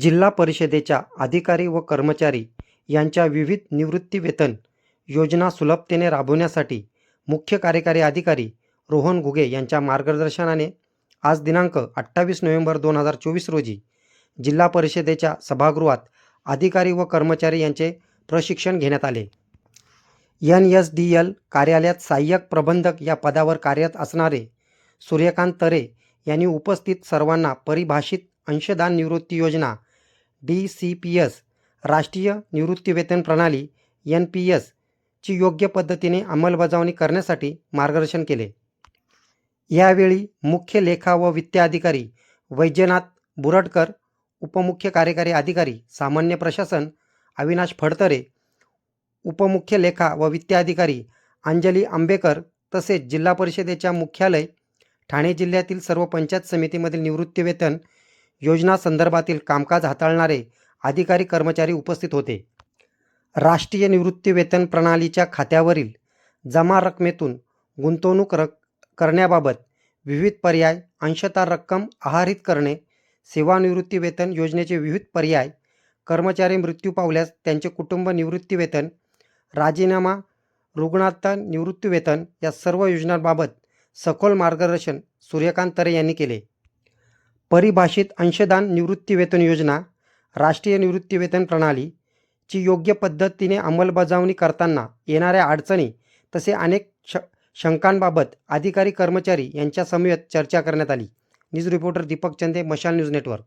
जिल्हा परिषदेच्या अधिकारी व कर्मचारी यांच्या विविध निवृत्तीवेतन योजना सुलभतेने राबवण्यासाठी मुख्य कार्यकारी अधिकारी रोहन घुगे यांच्या मार्गदर्शनाने आज दिनांक अठ्ठावीस नोव्हेंबर दोन हजार चोवीस रोजी जिल्हा परिषदेच्या सभागृहात अधिकारी व कर्मचारी यांचे प्रशिक्षण घेण्यात आले. एन एस डी एल कार्यालयात सहाय्यक प्रबंधक या पदावर कार्यरत असणारे सूर्यकांत तरे यांनी उपस्थित सर्वांना परिभाषित अंशदान निवृत्ती योजना डी सी पी एस राष्ट्रीय निवृत्तीवेतन प्रणाली एन पी एस ची योग्य पद्धतीने अंमलबजावणी करण्यासाठी मार्गदर्शन केले. यावेळी मुख्य लेखा व वित्त अधिकारी वैद्यनाथ बुरडकर उपमुख्य कार्यकारी अधिकारी सामान्य प्रशासन अविनाश फडतरे उपमुख्य लेखा व वित्त अधिकारी अंजली आंबेकर तसेच जिल्हा परिषदेच्या मुख्यालय ठाणे जिल्ह्यातील सर्व पंचायत समितीमधील निवृत्तीवेतन योजना संदर्भातील कामकाज हाताळणारे अधिकारी कर्मचारी उपस्थित होते. राष्ट्रीय निवृत्तीवेतन प्रणालीच्या खात्यावरील जमा रकमेतून गुंतवणूक रक करण्याबाबत विविध पर्याय अंशतः रक्कम आहारित करणे सेवानिवृत्तीवेतन योजनेचे विविध पर्याय कर्मचारी मृत्यू पावल्यास त्यांचे कुटुंब निवृत्तीवेतन राजीनामा रुग्णाता निवृत्तीवेतन या सर्व योजनांबाबत सखोल मार्गदर्शन सूर्यकांत तरे यांनी केले. परिभाषित अंशदान निवृत्तीवेतन योजना राष्ट्रीय निवृत्तीवेतन प्रणाली ची योग्य पद्धतीने अंमलबजावणी करताना येणाऱ्या अडचणी तसे अनेक श शंकांबाबत अधिकारी कर्मचारी यांच्यासमवेत चर्चा करण्यात आली. न्यूज रिपोर्टर दीपक चंदे मशाल न्यूज नेटवर्क.